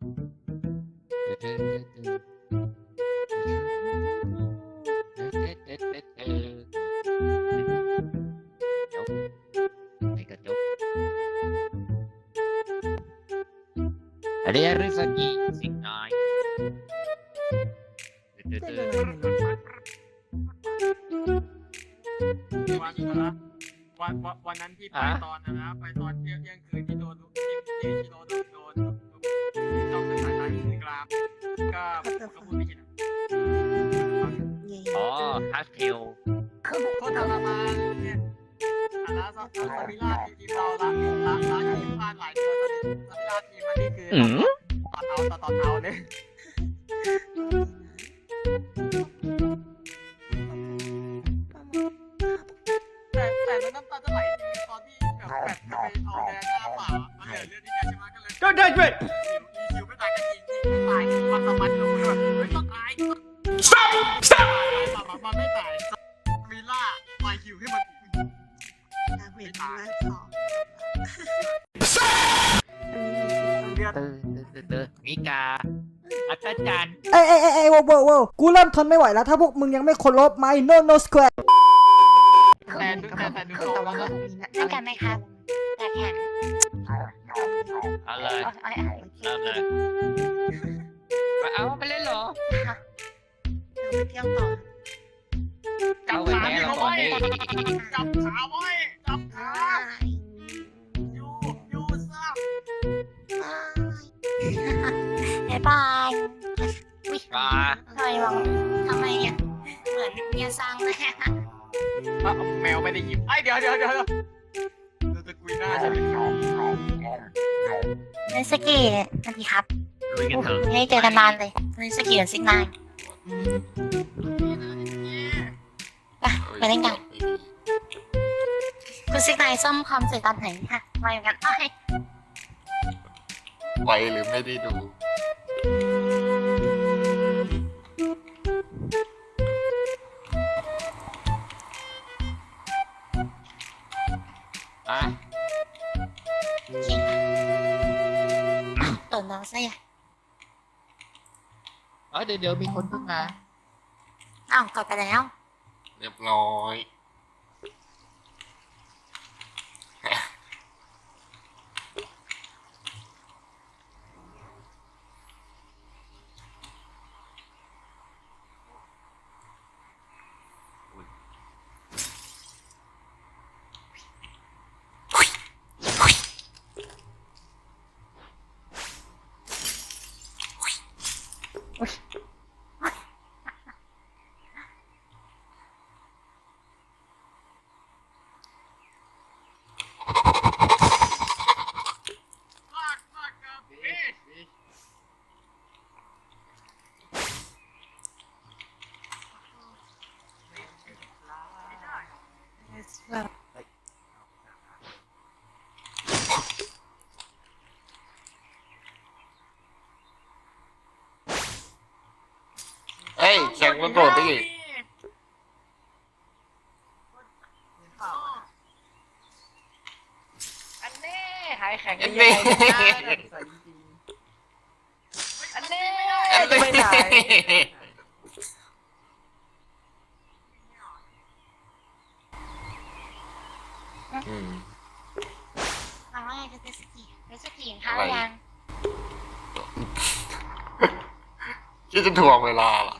เรียริสกีสิ่งน้อยวันวันวันวันนั้นที่ไปตอนนะนะไปตอนเที่ยงเที่ยงคืน น้ำตาจะไหลจริงตอนที่แบบแบบไปเอาแดงหน้าป่ามันเหลือเลือดที่แกใช่ไหมก็เลย Don't touch me! คิวไม่ตายกันจริงจริงตายมันสมัครลงเลยไม่ต้องตาย Stop! Stop! มันไม่ตายมีล่าไปคิวให้มันเห็นว่าสองเดือดตื่นตื่นตื่นตื่นมิกาอัศจรรย์เอ้ยเอ้ยเอ้ยโว้วโว้วโว้กูเริ่มทนไม่ไหวแล้ว ถ้าพวกมึงยังไม่เคารพไม่ no no square ไหมครับอยากแข่งเอาเลยโอ้ยโอ้ยโอ้ยเริ่มเลยมาเอาไปเล่นเหรอ ไปเที่ยวต่อจับเอาไปขาแพ้พี่เราเขาก่อนไว้ดิจับขาไว้จับขาอ้ายยูยูซ่าบ๊ายบายอุ๊ยมาทำไมมองทำไมอะเหมือนเมียซังเลยอะแมวไม่ได้ยินไอเดี๋ยวเดี๋ยวเดี๋ยว เราจะคุยหน้าใช่ไหมเนสกี้สวัสดีครับลุยกันเถอะไม่ได้เจอกันนานเลยเนสกี้กับซิกนายไปไปเล่นกันคุณซิกนายซ่อมความสวยตอนไหนคะมาอย่างกันเอ้ยไวหรือไม่ได้ดูอะ ค่ะเปิดแล้วซะอย่าเออเดี๋ยวเดี๋ยวมีคนเพิ่งมาอ้าวกดไปแล้ว เรียบร้อย เอ้ยแข่งมันโดดได้อีกอันนี้หายแข็งอันนี้อันนี้อันจะไปไหนนี้อืมเอาว่าไงจะเนสกี้เนสกี้ข้าวหรือยังคิดจะถ่วงเวลาเห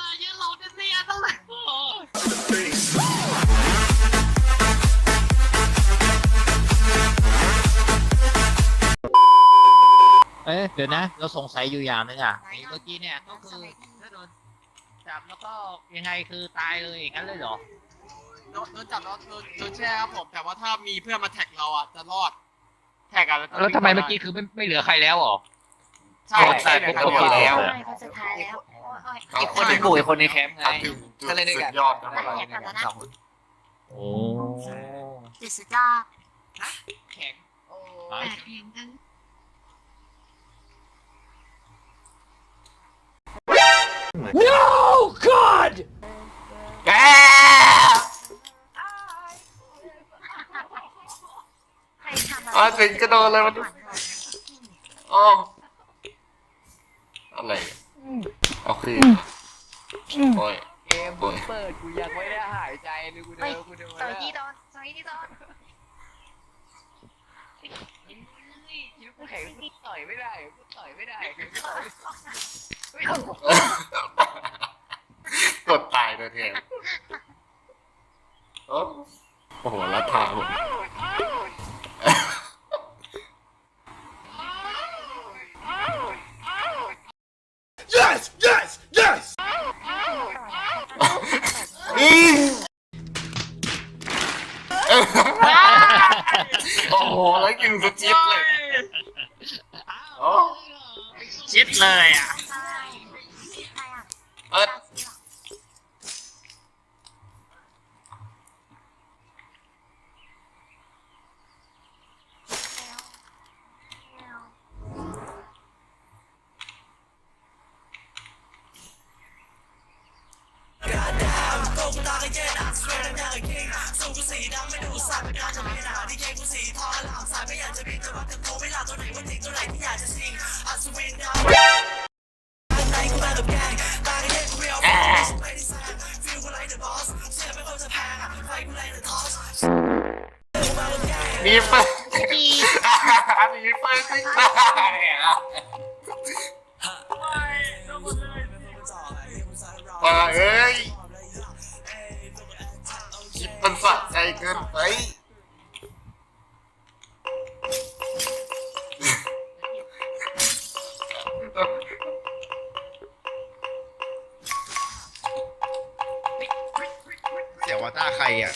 ลายยันหลงจะเนียนต้องเลยโอ้ยเอ๊ะเดี๋ยวนะ เราสงสัยอยู่อย่างหนึงอะไอ้เมื่อกี้เนี่ยก็คือถ้าโดนจับแล้วก็ยังไงคือตายเลยอย่างนั้นเลยเหรอโดนโดนจับแล้วโดนโดนแช่ครับผมแต่ว่าถ้ามีเพื่อนมาแท็กเราอะจะรอด แท็กอะแล้วทำไมเมื่อกี้คือไม่ไม่เหลือใครแล้วเหรอ ใช่ใช่ผมก็หมดแล้ว ใช่คนสุดท้ายแล้วโอ้ยอีกคนหนึงบุยคนในแคมป์ไง ถึงจุดก็เลยด้วยสุกัดน ยอดนะโอ้ยอยากกลับแล้วนะโอ้จุดสุดยอดแข็งโอ้แปยดเพลงทั้งแกใครทำอ๋อถึงกระโดดเลยมันอ๋อ อะไรเอาคือโอ้ยเกมเพิ่งเปิดกูยังไม่ได้หายใจเลยกูเดินกูเดินซอยที่โดนซอยที่โดนกูแข็งกูต่อยไม่ได้กูต่อยไม่ได้กูต่อยกดตายเลยแทนโอ้โอ้โหรัดทางผม อีโอ้โหแล้วยิงสจิ๊บเลยโอ้ ชิดเลยอะ สีดำไม่ดูสายไม่ได้จะไม่หนาที่เกงกูสีทอหลามสายไม่อยากจะบินแต่ว่าถึงโตไม่ลาตัวไหนวันถึงตัวไหนที่อยากจะสิงอัศวินดาว เสียงว่าต้าใครอะ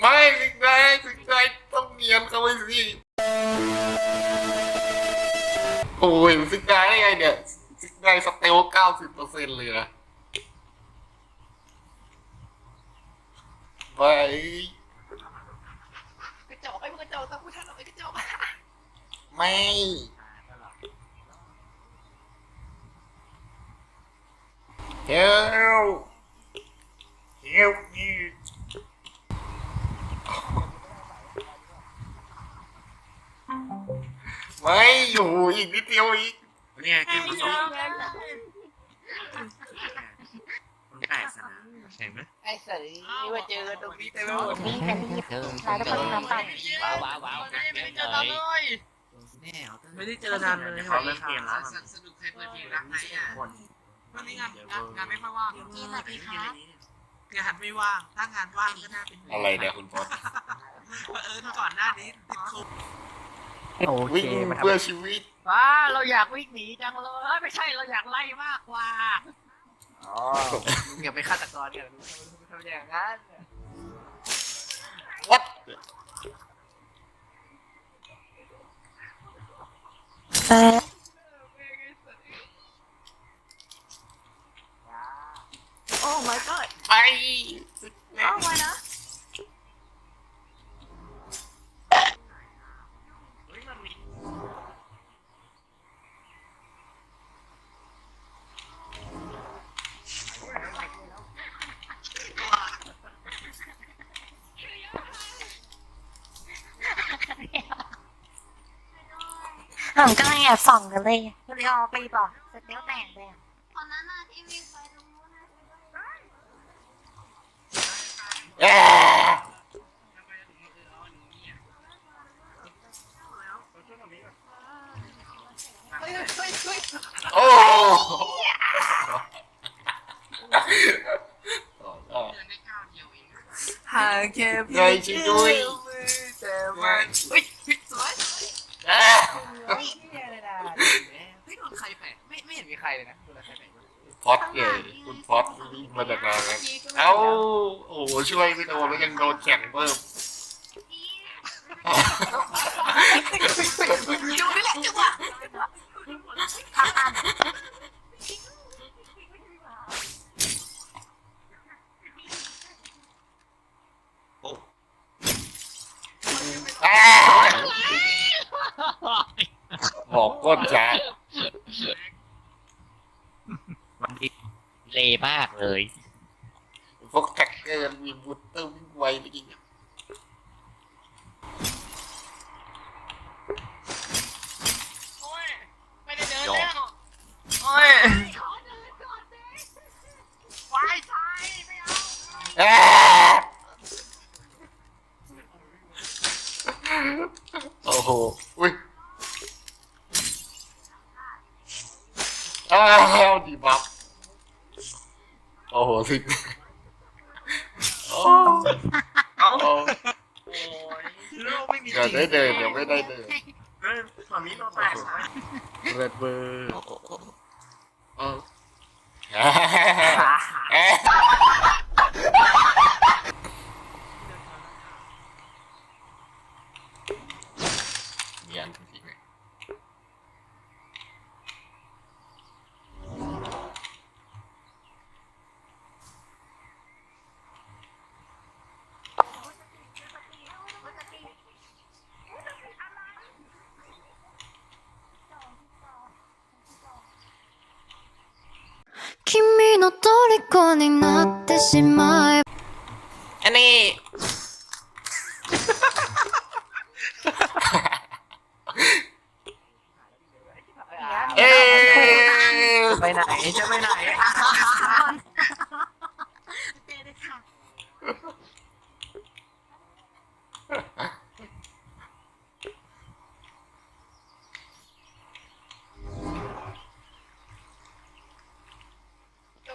ไม่สิงใดสิงใดต้องเนียนเข้าไปสิโอ้ยสิงใดได้ไงเนี่ยสิงใดสเตลเก้าสิบเปอร์เซ็นต์เลยนะไปกระจกไอ้มึงกระจกตะกูดทันเอาไอ้กระจกไม่เฮล เฮลมีไม่อยู่อีกนิดเดียวอีกเนี่ยคือมันต้องมันแตกสนามเห็นไหมไอ้สัตว์นี่มาเจอตรงนี้เต็มไปหมดนี่จะรีบเรากคนน้ำปั่นว้าวว้าวว้าวไม่ได้เจอเราเลยไม่ได้เจอนานเลยเขาเล่นเกมแล้วสนุกใครเปิดเพลงรักไหมอะวันนี้งานงานงานไม่ค่อยว่างนี่สวัสดีครับ งานไม่ว่าง ถ้างานว่างก็น่าเป็นห่วงอะไรเนี่ยคุณพอดเออก่อนหน้านี้ติดคุกโอวิ่เคงมาทำเพื่อชีวิตว้าเราอยากวิ่งหนีจังเลยเอ้ยไม่ใช่เราอยากไล่มากกว่าอ๋อมึงอย่าไปฆาตกรเนี่ยมึงทำอย่างนั้นวัด เออ โอ้ my god ไป เอาไว้นะผมกำลังแอบส่องกันเลยเรียวไปบอกสเตลแตกเลยอะตอนนั้นน่ะที่วิ่งไปตรงนู้นนะ แอะโอ้หาแค่ไงชิดุยแต่มันเฮ้ยสวยแอะเนี่เลยนะเฮ้ยโดนใครแผลไม่ไม่เห็นมีใครเลยนะ พอดเก๋คุณพอดวิ่งมาจากไหนครับเอ้าโอ้โหช่วยไม่โดนแล้วยังโดนแข่งเพิ่มอยู่นี่แหละจังหวะแอะบอกก้นช้า มันเล มากเลย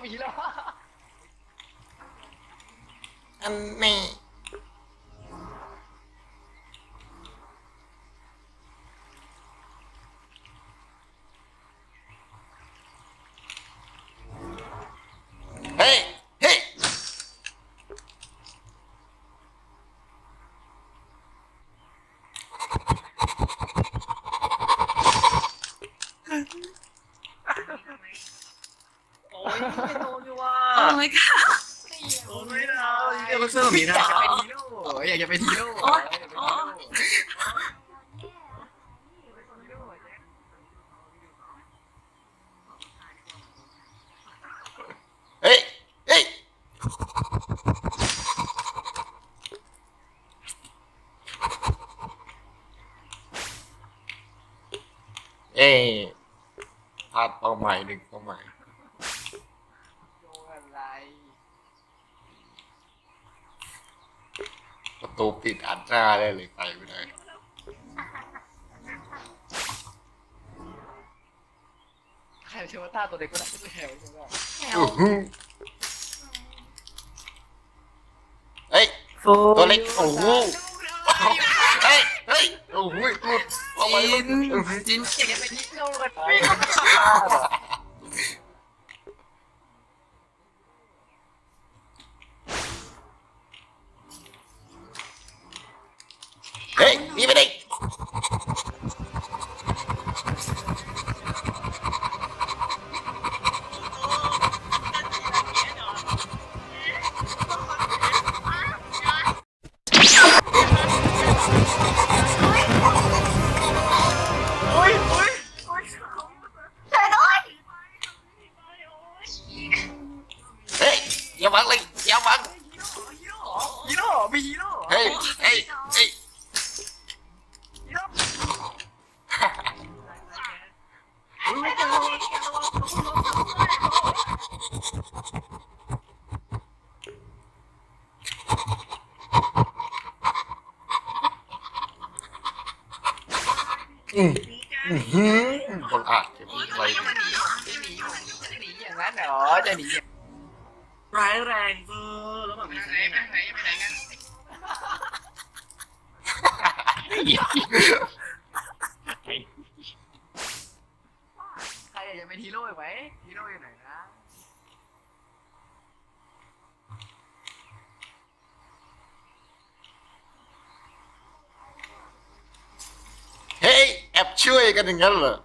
ผีแล้ว อันนี้เฮ้ย เฮ้ย โอ้ยไม่โดนอยู่ว่ะ โอ้ my god โอ้ยไม่ได้เดี๋ยวมันเสื้อหมีนะอยากจะเป็นฮีโร่อยากจะเป็นฮีโร่ เฮ้ย เฮ้ย เอ๊ะพลาดเป้าหมายหนึ่งเป้าหมายโดนอะไรประตูปิดอัดหน้าได้เลยไปไม่ได้ใครเชื่อว่าท่าตัวเด็กก็ได้ไม่แถวใช่ไหมอื้อหือเฮ้ย ตัวเล็กโอ้โหอ้โหหลุดเอาไว้หลุด เออจิ ใครอยากจะเป็นฮีโร่อีกไหมฮีโร่อยู่ไหนนะเฮ้ยแอบช่วยกันอย่างนั้นเหรอ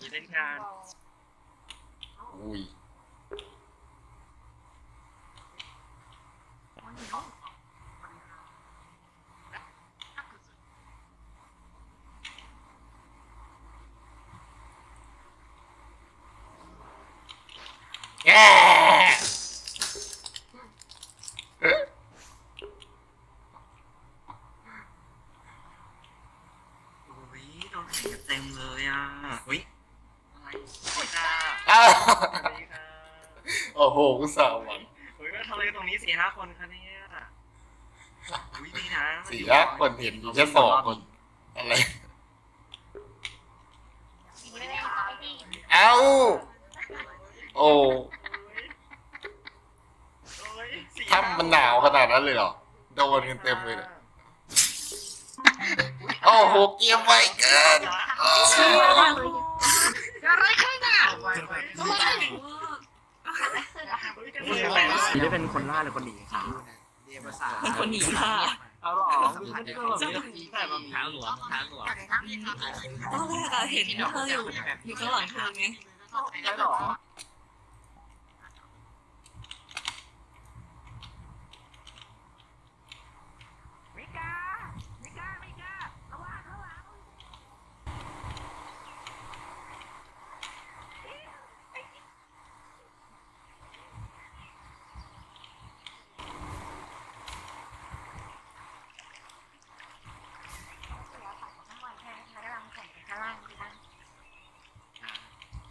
เมื่อกี้เล่นงาน อุ้ยแย่ โอ้ยโดนเต็มเลยอะอุ้ยอะไรสวัสดีค่ะ อ้าว สวัสดีค่ะ โอ้โหอุตส่าห์หวัง เฮ้ยมาทำอะไรตรงนี้สี่ห้าคนคะเนี่ยอุ้ยดีนะ สี่ห้าคน เห็นอยู่แค่สองคนอะไร เอ้า โอ้ถ้ามันหนาวขนาดนั้นเลยเหรอ โดนกันเต็มเลยเนี่ยโอ้โห เกียร์ไวเกินโอ้อะไรขึ้นอะนี่ได้เป็นคนล่าหรือคนหนีครับเรียนภาษาคนหนีค่ะ เอาหรอมันก็แบบนี้แต่มันเท้าหลวงเท้าหลวงตอนแรกอะเห็นเธออยู่อยู่ข้างหลังเธอไงใช่หรอ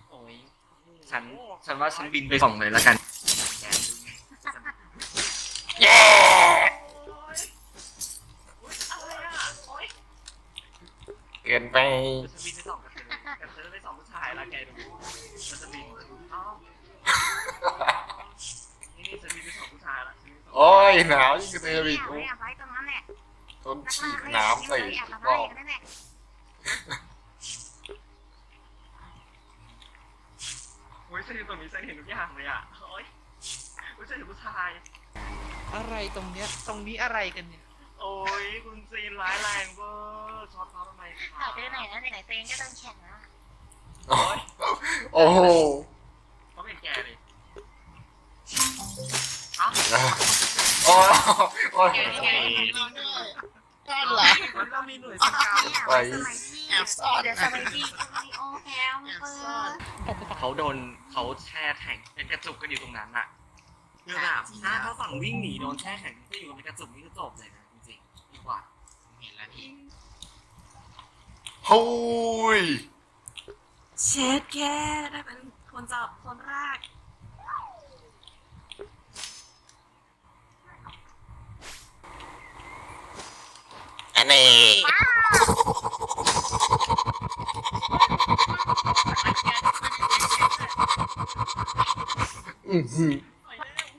โอ้ย ฉันฉันว่าฉันบินไปส่งเลยแล้วกันเย้อะไรอะโอ๊ยเกินไปฉันบินไปส่งกับเธอกับเธอไปส่งผู้ชายแล้วแกดูฉันจะบินเอ้านี่นี่ฉันบินไปส่งผู้ชายแล้วฉันบินไปส่งโอ้ยหนาวยิ่งกระเทยอีกไม่อยากไว้ตรงนั้นแหละต้นฉีดน้ำใส่อยาก ร ไว้ อบ นั่นแหละ โอ้ยฉันอยู่ตรงนี้ ฉันเห็นทุกอย่างเลยอะโอ๊ยโอ้ยฉันเห็นผู้ชาย อะไรตรงเนี้ย ตรงนี้อะไรกันเนี่ย โอ้ยคุณซีนร้ายแรงเวอร์ช็อตเขาทำไมคถ่ารัยบไปไหนนะไหนๆตัวเองก็โดนแข่งนะโอ้ยโอ้โหเขาเป็นแกเลยโอ้ยโอ้ยนั่นเหรอ มันต้องมีหน่วยสกาวไปสมัยที่เดี๋ยวสมัยที่โอ้ แฮมเปิดเขาโดนเขาแช่แข็งเป็นกระจุกกันอยู่ตรงนั้นอะคือแบบถ้าเขาฝั่งวิ่งหนีโดนแช่แข็งที่อยู่ในกระจุกนี่คือจบเลยนะจริงๆดีกว่าเห็นแล้วพี่โอ้ยเชดแกได้เป็นคนจับคนแรก นนี้อื้อหือ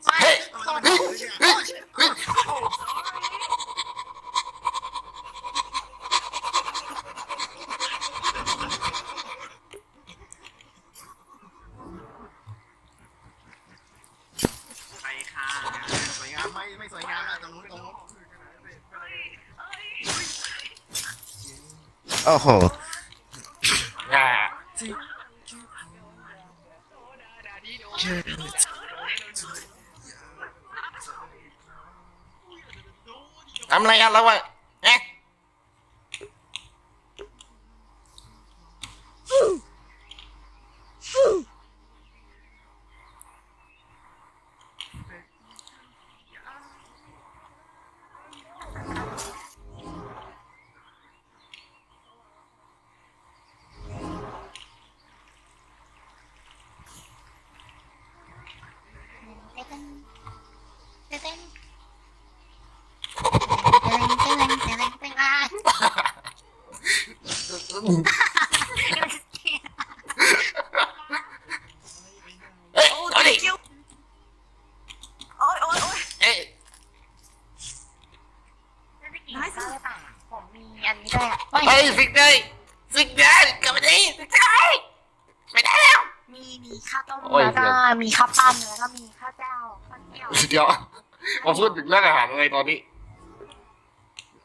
เฮ้ยเฮ้ยเฮ้ยเฮ้ย ไปค่ะ สวยงามไหมไม่สวยงามนะตรงนู้นตรงนู้น โอ้โหอ่าทำอะไรกันแล้ววะเอ๊ะ เต้นเต้นเต้นเต้นเต้นเต้นเต้นอะ เฮ้ยเอาดิโอ๊ยโอ๊ยโอ๊ยเอ๊ะผมมีอันนี้ด้วยเฮ้ยสิกเลยสิกเลยกลับมาดิสิกเลยไม่ได้แล้ว มีมีข้าวต้มโอ้ย แล้วก็มีข้าวปั้นแล้วก็มีข้าวเจ้าข้าวเจียวเดี๋ยวมาพูดถึงเรื่องอาหารอะไรตอนนี้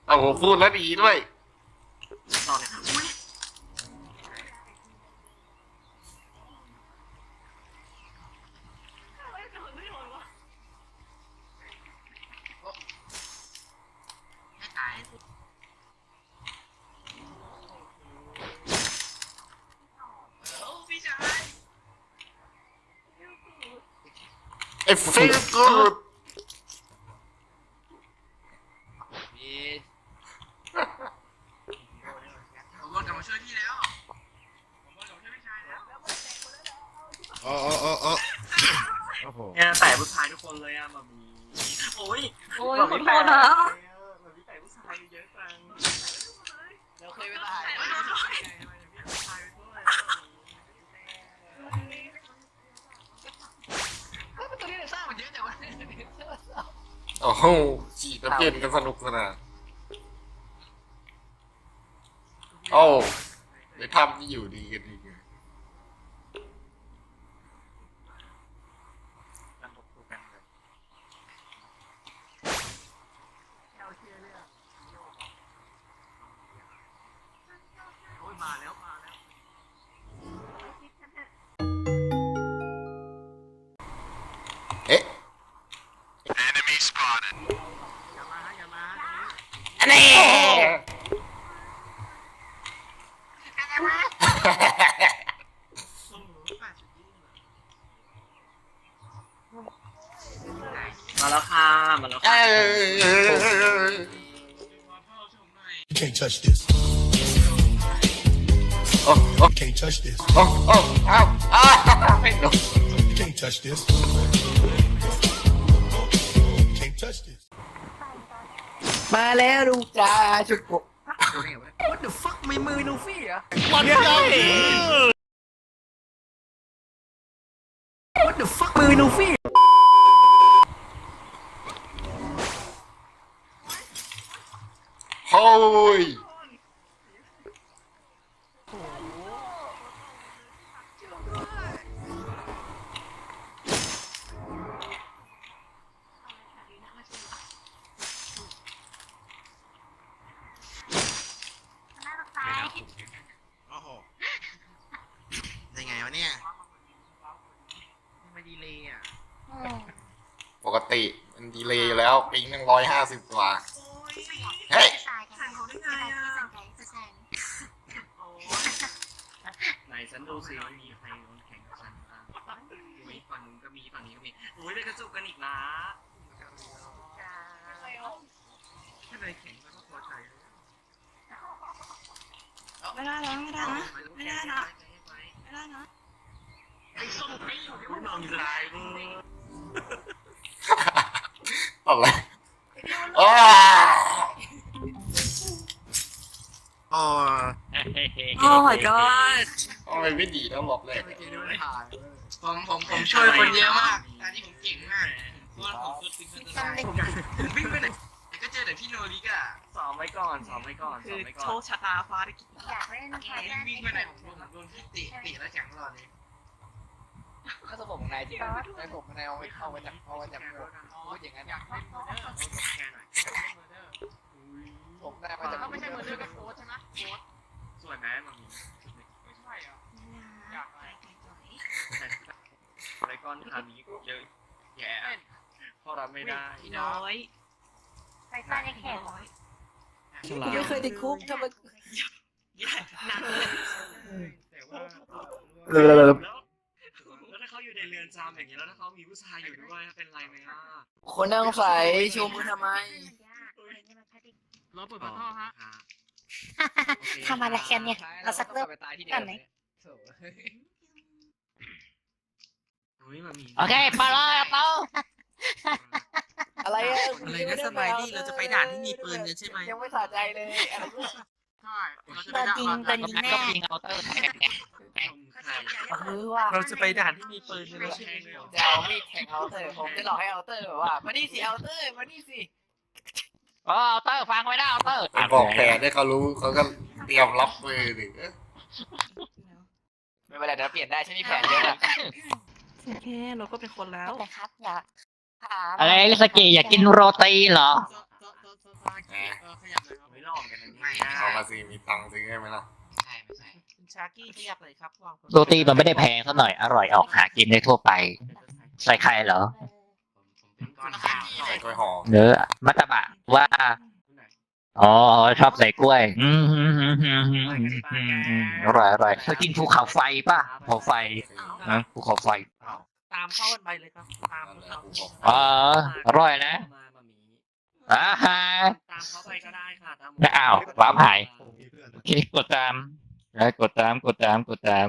เอาผมพูดแล้วดีด้วย ตอนเนี้ยอุ๊ย ไอ้ this. โอ้โอ้อ้าวอ้าวไม่โดน Can't touch this. Can't touch this. มาแล้วลูกจ้าชุกโก What the fuck ไม่มือลูฟี่เหรอวันนี้ What the fuck มือลูฟี่โฮ้ย โอ้โหยังไงวะเนี่ย ไม่ดีเลยอะ ปกติมันดีเลยอยู่แล้วปิงหนึ่งร้อยห้าสิบกว่า เฮ้ย ไหนฉันดูสิว่ามีใครโดนแข่งกับฉันบ้างอุ้ยฝั่งนู้นก็มีฝั่งนี้ก็มีอุ้ยได้กระจุกกันอีกนะแค่เลยแข่งก็ต้องพอใจเลย ได้นะไม่ได้นะไม่ได้นะไม่ได้นะไอ้ส้มไอ้อยู่ที่มันนอนอยู่ลายมึงอะไรอ้โอ้โอ้ my god ทำไมไม่ดีแล้วหลบเลยผมผมผมช่วยคนเยอะมากอันนี้ผมเก่งมากผมวิ่งไปไหน แต่พี่โนริกอะสอบไว้ก่อนสอบไว้ก่อนสคืออบไว้โชก่อนคชะตาฟ้าลิขิตอยากเล่นใครวิ่งไปไหนผมโดนโดนพี่ติติแล้วแข็งตลอดเลยถ้าสมองนายจริงนายผมนายเอาไปเอามาจากเอามาจากพูดอย่างนั้นอยากเล่นเมอร์เดอร์แกหน่อยเมอร์เดอร์ผมนายมาจากก็ไม่ใช่เมอร์เดอร์กับโค้ชใช่ไหมโค้ชสวยไหมมันมีไม่ใช่เหรออยากอะไรไรก้อนคานี้เยอะแย่พอรับไม่ได้น้อย ใส่ใส่ในแขนไม่เคยติดคุกทำไมหนักเลยแต่ว่าแล้วแล้วถ้าเขาอยู่ในเรือนจำอย่างนี้แล้วถ้าเขามีผู้ชายอยู่ด้วยเป็นไรไหมอะคนนั่งใส่ชูมือทำไมเราเปิดประตูฮะทำอะไรกันเนี่ยเราสักเริ่มกันไหมอุ้ยมันมีโอเคไปเลยเปา อะไรอะอะไรนะสบายดีเราจะไปด่านที่มีปืนกันใช่ไหมยังไม่สะใจเลยอะไรใช่เราจะโดไปนด่ายิงโดนยิงแน่ก็พิงเอาเตอร์แทงไงใครคือว่าเราจะไปด่านที่มีปืนกันไม่ใช่ใช่ไหมเลยจะเอามีดแทงเอาเตอร์ผมจะหลอกให้เอาเตอร์แบบว่ามานี่สิเอาเตอร์มานี่สิอ๋อเอาเตอร์ฟังไว้นะเอาเตอร์ไปบอกแผนให้เขารู้เขาก็เตรียมรับมือดิไม่เป็นไรเดี๋ยวเปลี่ยนได้ฉันมีแผนเยอะอะโอเคเราก็เป็นคนแล้วแต่ครับอยากถาม อะไรลิสกิอยากกินโรตีเหรอโซโซโซโซซากิเออขยับเลยครับไม่ลองกันนะเนี่ยเขามาสิมีตังค์ซื้อให้ไหมล่ะใช่ไม่ใช่คุณชากี้ขยับเลยครับวางโรตีมันไม่ได้แพงซะหน่อย อร่อยออกหากินได้ทั่วไป ใส่ไข่เหรอเป็นก้อนขาวใส่กล้วยหอมเนื้อมัตตบะว่า อ๋อ ชอบใส่กล้วย อืมอืมอืมอืมอืมอืมอืมอร่อยอร่อยเคยกินภูเขาไฟป่ะภูเขาไฟนะภูเขาไฟ ตามเข้ากันไปเลยครับตามนั่นแหละเขากูบอกอ๋ออร่อยนะมามามีอ่าฮะตามเขาไปก็ได้ค่ะตามไม่เอาว้าบหายโอเคกดตามแล้วกดตามกดตามกดตาม